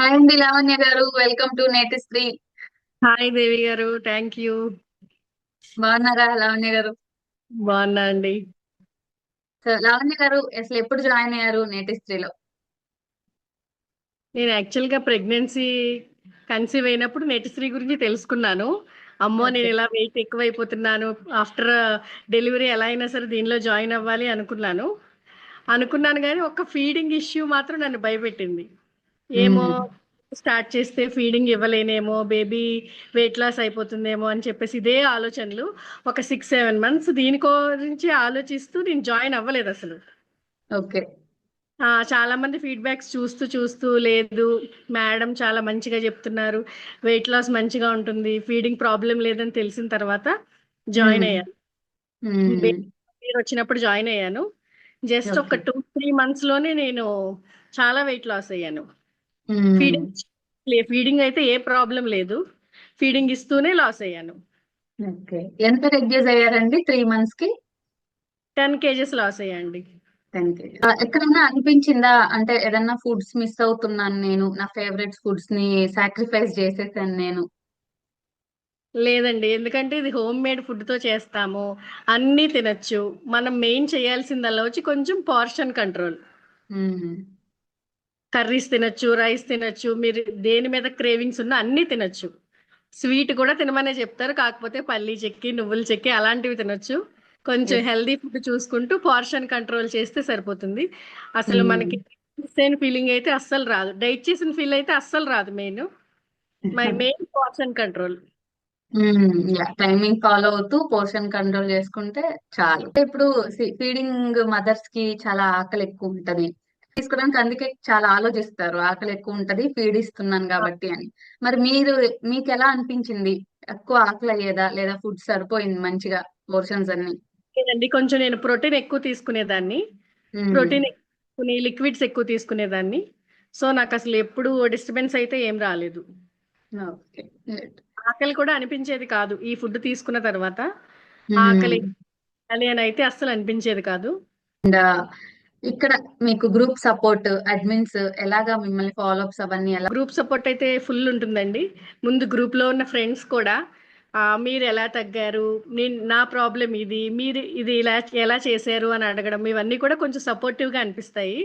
Hi అండి లావణ్య గారు. Welcome to Netisri hi Devi గారు థ్యాంక్ యూ బాగున్నారా లావణ్య గారు? బాగున్నా అండి. లావణ్య గారు అసలు ఎప్పుడు జాయిన్ అయ్యారు నేటిశ్రీలో నేను యాక్చువల్గా ప్రెగ్నెన్సీ కన్సీవ్ అయినప్పుడు నెటిశ్రీ గురించి తెలుసుకున్నాను. అమ్మో నేను ఇలా వెయిట్ ఎక్కువైపోతున్నాను. ఆఫ్టర్ డెలివరీ ఎలా అయినా సరే దీనిలో జాయిన్ అవ్వాలి అనుకున్నాను. అనుకున్నాను కానీ ఒక్క ఫీడింగ్ ఇష్యూ మాత్రం నన్ను భయపెట్టింది. ఏమో స్టార్ట్ చేస్తే ఫీడింగ్ ఇవ్వలేనేమో బేబీ వెయిట్ లాస్ అయిపోతుందేమో అని చెప్పేసి ఇదే ఆలోచనలు ఒక సిక్స్ సెవెన్ మంత్స్ దీని గురించి ఆలోచిస్తూ నేను జాయిన్ అవ్వలేదు అసలు. ఓకే. చాలా మంది ఫీడ్బ్యాక్స్ చూస్తూ చూస్తూ లేదు. మేడం చాలా మంచిగా చెప్తున్నారు. వెయిట్ లాస్ మంచిగా ఉంటుంది. ఫీడింగ్ ప్రాబ్లం లేదని తెలిసిన తర్వాత జాయిన్ అయ్యాను. వచ్చినప్పుడు జాయిన్ అయ్యాను. జస్ట్ ఒక టూ త్రీ మంత్స్లోనే నేను చాలా వెయిట్ లాస్ అయ్యాను. ఫీడింగ్ ఫీడింగ్ అయితే ఏ ప్రాబ్లం లేదు. ఫీడింగ్ ఇస్తూనే లాస్ అయ్యాను. ఓకే. ఎంత రెడ్యూస్ అయ్యారండి త్రీ మంత్స్కి? టెన్ కేజెస్ లాస్ అయ్యాండి ఎక్కడన్నా అనిపించిందా? అంటే ఏదన్నా ఫుడ్స్ మిస్ అవుతున్నాను నేను నా ఫేవరెట్ ఫుడ్స్ని సాక్రిఫైస్ చేసేసాను నేను. లేదండి. ఎందుకంటే ఇది హోమ్ మేడ్ ఫుడ్తో చేస్తాము. అన్నీ తినచ్చు. మనం మెయిన్ చేయాల్సిందల్లా వచ్చి కొంచెం పోర్షన్ కంట్రోల్. కర్రీస్ తినచ్చు రైస్ తినచ్చు మీరు దేని మీద క్రేవింగ్స్ ఉన్నా అన్నీ తినచ్చు. స్వీట్ కూడా తినమనే చెప్తారు కాకపోతే పల్లి చెక్కి నువ్వుల చెక్కి అలాంటివి తినొచ్చు. కొంచెం. హెల్దీ ఫుడ్ చూసుకుంటూ పోర్షన్ కంట్రోల్ చేస్తే సరిపోతుంది. అసలు మ్మ్. మనకి ఫీలింగ్ అయితే అస్సలు రాదు. డైట్ చేసిన ఫీల్ అయితే అస్సలు రాదు main. My main portion control. Timing follow అవుతూ పోర్షన్ కంట్రోల్ చేసుకుంటే చాలు. ఇప్పుడు ఫీడింగ్ మదర్స్కి చాలా ఆకలి ఎక్కువ ఉంటది. తీసుకోవడానికి అందుకే చాలా ఆలోచిస్తారు. ఆకలి ఎక్కువ ఉంటది ఫీడ్ ఇస్తున్నాను కాబట్టి అని. మరి మీరు మీకు ఎలా అనిపించింది? ఎక్కువ ఆకలి అయ్యేదా? లేదా ఫుడ్ సరిపోయింది మంచిగా పోర్షన్స్ అన్ని? లేదండి కొంచెం నేను ప్రోటీన్ ఎక్కువ తీసుకునేదాన్ని. ప్రోటీన్ ఎక్కువ లిక్విడ్స్ ఎక్కువ తీసుకునేదాన్ని. సో నాకు అసలు ఎప్పుడు డిస్టర్బెన్స్ అయితే ఏం రాలేదు. ఆకలి కూడా అనిపించేది కాదు ఈ ఫుడ్ తీసుకున్న తర్వాత. ఆకలి అని అయితే అస్సలు అనిపించేది కాదు. ఇక్కడ మీకు గ్రూప్ సపోర్ట్ అడ్మిన్స్ ఎలాగా మిమ్మల్ని ఫాలో అప్స్ అవన్నీ ఎలా? గ్రూప్ సపోర్ట్ అయితే ఫుల్ ఉంటుందండి. ముందు group లో ఉన్న ఫ్రెండ్స్ కూడా మీరు ఎలా తగ్గారు? నేను నా ప్రాబ్లం ఇది. మీరు ఇది ఇలా ఎలా చేశారు? అని అడగడం. ఇవన్నీ కూడా కొంచెం supportive గా అనిపిస్తాయి.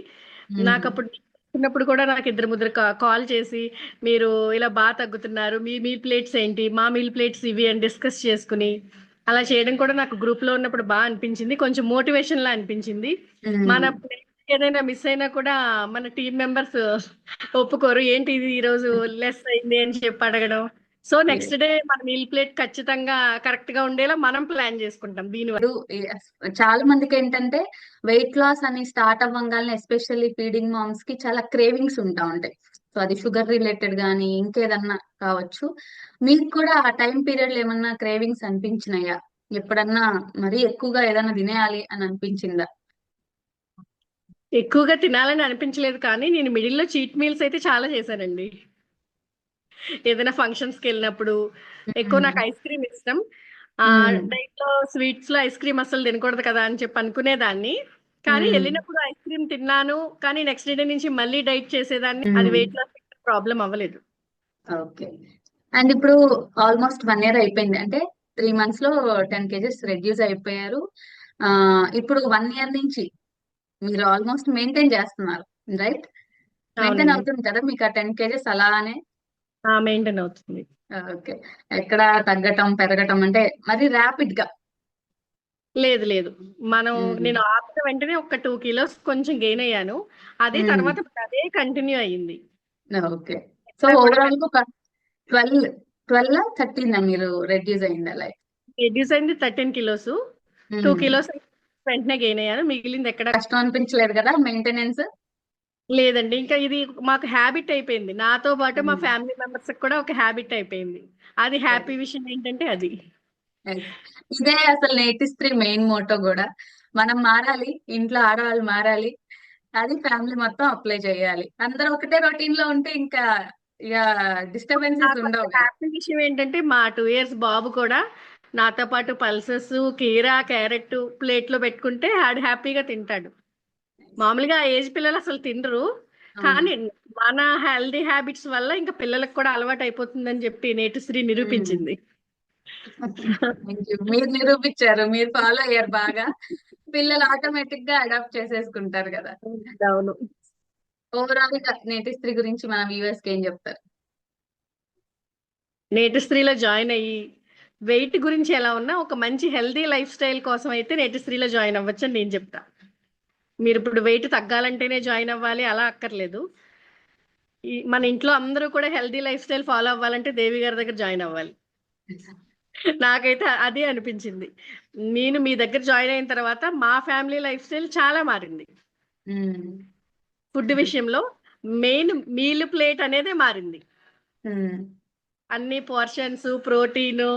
నాకు అప్పుడు చిన్నప్పుడు కూడా నాకు ఇద్దరు ముగ్గురు కాల్ చేసి మీరు ఇలా బాగా తగ్గుతున్నారు. మీ మీల్ ప్లేట్స్ ఏంటి? మా మీల్ ప్లేట్స్ ఇవి అని డిస్కస్ చేసుకుని అలా చేయడం కూడా నాకు group లో ఉన్నప్పుడు బాగా అనిపించింది. కొంచెం మోటివేషన్ లా అనిపించింది. మన ఏదైనా మిస్ అయినా కూడా మన టీం మెంబర్స్ ఒప్పుకోరు. ఏంటి ఇది ఈరోజు లెస్ అయింది అని చెప్పి అడగడం. సో నెక్స్ట్ డే మన మీల్ ప్లేట్ ఖచ్చితంగా కరెక్ట్గా ఉండేలా మనం ప్లాన్ చేసుకుంటాం. దీని చాలా మందికి ఏంటంటే వెయిట్ లాస్ అని స్టార్ట్ అవ్వగానే ఎస్పెషల్లీ ఫీడింగ్ మామ్స్కి చాలా క్రేవింగ్స్ ఉంటా ఉంటాయి. సో అది షుగర్ రిలేటెడ్ గానీ ఇంకేదన్నా కావచ్చు. మీకు కూడా ఆ టైం పీరియడ్లో ఏమన్నా క్రేవింగ్స్ అనిపించినాయా? ఎప్పుడన్నా మరీ ఎక్కువగా ఏదన్నా తినేయాలి అని అనిపించిందా? ఎక్కువగా తినాలని అనిపించలేదు కానీ నేను మిడిల్లో చీట్ మీల్స్ అయితే చాలా చేశానండి. ఏదైనా ఫంక్షన్స్కి వెళ్ళినప్పుడు ఎక్కువ నాకు ఐస్ క్రీమ్ ఇష్టం. ఆ. డైట్లో స్వీట్స్లో ఐస్ క్రీమ్ అసలు తినకూడదు కదా అని చెప్పి అనుకునేదాన్ని. కానీ. వెళ్ళినప్పుడు ఐస్ క్రీమ్ తిన్నాను కానీ నెక్స్ట్ డే నుంచి మళ్ళీ డైట్ చేసేదాన్ని. అది. వెయిట్ లాస్ ప్రాబ్లం అవ్వలేదు. ఓకే. అండ్ ఇప్పుడు ఆల్మోస్ట్ వన్ ఇయర్ అయిపోయింది. అంటే త్రీ మంత్స్లో టెన్ కేజెస్ రెడ్యూస్ అయిపోయారు. ఇప్పుడు వన్ ఇయర్ నుంచి మీరు ఆల్మోస్ట్ మెయింటైన్ చేస్తున్నారు రైట్? మెయింటైన్ అవుతుంది కదా మీకు ఆ టెన్ కేజెస్ అలానే? మెయింటైన్ అవుతుంది. ఓకే. ఎక్కడ తగ్గటం పెరగటం అంటే మరి ర్యాపిడ్గా లేదు లేదు. మనం. నేను ఆపిన వెంటనే ఒక టూ కిలోస్ కొంచెం గెయిన్ అయ్యాను. అదే. తర్వాత అదే కంటిన్యూ అయ్యింది. Okay. So overall twelve twelve thirteen మీరు రెడ్యూస్ అయింది అలా రెడ్యూస్ అయింది థర్టీన్ కిలోస్. టూ కిలోస్ వెంటనే గెయిన్ అయ్యాను. మిగిలింది ఎక్కడ? కష్టం అనిపించలేదు కదా మెయింటెనెన్స్ లేదండి. ఇంకా ఇది మాకు హ్యాబిట్ అయిపోయింది. నాతో పాటు మా ఫ్యామిలీ మెంబర్స్ కూడా ఒక హ్యాబిట్ అయిపోయింది. అది హ్యాపీ విషయం ఏంటంటే అది. ఇదే అసలు నేటి స్త్రీ మెయిన్ మోటో కూడా. మనం మారాలి ఇంట్లో ఆడవాళ్ళు మారాలి అది ఫ్యామిలీ మొత్తం అప్లై చేయాలి. అందరూ ఒకటే రొటీన్లో ఉంటే ఇంకా ఇక డిస్టర్బెన్సెస్ ఉండవు హ్యాపీ విషయం ఏంటంటే మా టూ ఇయర్స్ బాబు కూడా నాతో పాటు పల్సెస్ కీరా క్యారెట్ ప్లేట్లో పెట్టుకుంటే ఆడు హ్యాపీగా తింటాడు. మామూలుగా ఏజ్ పిల్లలు అసలు తినరు. కానీ మన హెల్దీ హ్యాబిట్స్ వల్ల ఇంకా పిల్లలకు కూడా అలవాటు అయిపోతుందని చెప్పి నేటిశ్రీ నిరూపించింది. Thank you. మీరు నిరూపించారు. మీరు ఫాలో అయ్యారు బాగా. పిల్లలు ఆటోమేటిక్గా అడాప్ట్ చేసేసుకుంటారు కదా. అవును. ఓవరాల్గా నేటిస్త్రీ గురించి మన వ్యూవర్స్కి ఏం చెప్తారు? నేటిశ్రీలో జాయిన్ అయ్యి వెయిట్ గురించి ఎలా ఉన్నా ఒక మంచి హెల్దీ లైఫ్ స్టైల్ కోసం అయితే నేటిశ్రీలో జాయిన్ అవ్వచ్చు అని నేను చెప్తా. మీరు ఇప్పుడు వెయిట్ తగ్గాలంటేనే జాయిన్ అవ్వాలి అలా అక్కర్లేదు. మన ఇంట్లో అందరూ కూడా హెల్దీ లైఫ్ స్టైల్ ఫాలో అవ్వాలంటే దేవి గారి దగ్గర జాయిన్ అవ్వాలి. నాకైతే అదే అనిపించింది. నేను మీ దగ్గర జాయిన్ అయిన తర్వాత మా ఫ్యామిలీ లైఫ్ స్టైల్ చాలా మారింది. ఫుడ్ విషయంలో మెయిన్ మీల్ ప్లేట్ అనేదే మారింది. అన్ని పోర్షన్స్ ప్రోటీన్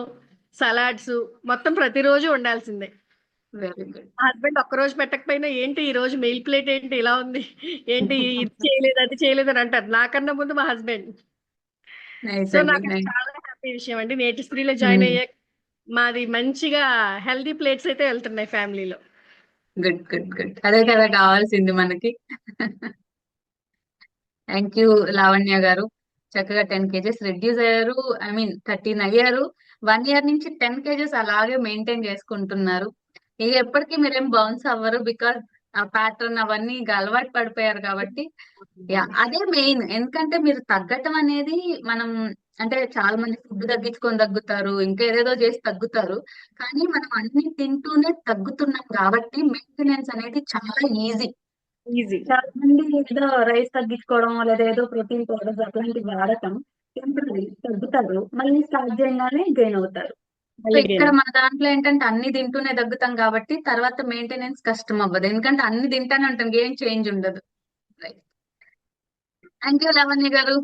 సలాడ్స్ మొత్తం ప్రతిరోజు ఉండాల్సిందే. హస్బెండ్ ఒక్కరోజు పెట్టకపోయినా ఏంటి ఈ రోజు మెయిల్ ప్లేట్ ఏంటి ఇలా ఉంది? ఏంటి ఇది చేయలేదు అది చేయలేదు అని అంటారు. నాకన్నా ముందు మా హస్బెండ్. సో నాకు చాలా హ్యాపీ విషయం అండి. నేటి స్త్రీలో జాయిన్. అయ్యే మాది మంచిగా హెల్దీ ప్లేట్స్ అయితే వెళ్తున్నాయి ఫ్యామిలీలో. Good good good. అదే కదా కావాల్సింది మనకి. థ్యాంక్ యూ లావణ్య గారు. చక్కగా టెన్ కేజెస్ రెడ్యూస్ అయ్యారు. ఐ మీన్ థర్టీన్ అయ్యారు. వన్ ఇయర్ నుంచి టెన్ కేజెస్ అలాగే మెయింటైన్ చేసుకుంటున్నారు. ఇక ఎప్పటికీ మీరేం బౌన్స్ అవ్వరు బికాస్ ఆ ప్యాటర్న్ అవన్నీ ఇక అలవాటు పడిపోయారు కాబట్టి. యా అదే మెయిన్. ఎందుకంటే మీరు తగ్గటం అనేది మనం అంటే చాలా మంది ఫుడ్ తగ్గించుకొని తగ్గుతారు ఇంకా ఏదేదో చేసి తగ్గుతారు. కానీ మనం అన్ని తింటూనే తగ్గుతున్నాం కాబట్టి మెయింటెనెన్స్ అనేది చాలా ఈజీ. ఈజీ. చాలా మంది ఏదో రైస్ తగ్గించుకోవడం లేదా ఏదో ప్రోటీన్ పౌడర్స్ అట్లాంటివి వాడటం టెంపరీ తగ్గుతారు. మళ్ళీ స్టార్ట్ చేయగానే గెయిన్ అవుతారు. ఇక్కడ మన దాంట్లో ఏంటంటే అన్ని తింటూనే తగ్గుతాం కాబట్టి తర్వాత మెయింటెనెన్స్ కష్టం అవ్వదు ఎందుకంటే అన్ని తింటానే ఉంటాం ఏం చేంజ్ ఉండదు. థ్యాంక్ యూ లావణ్య గారు.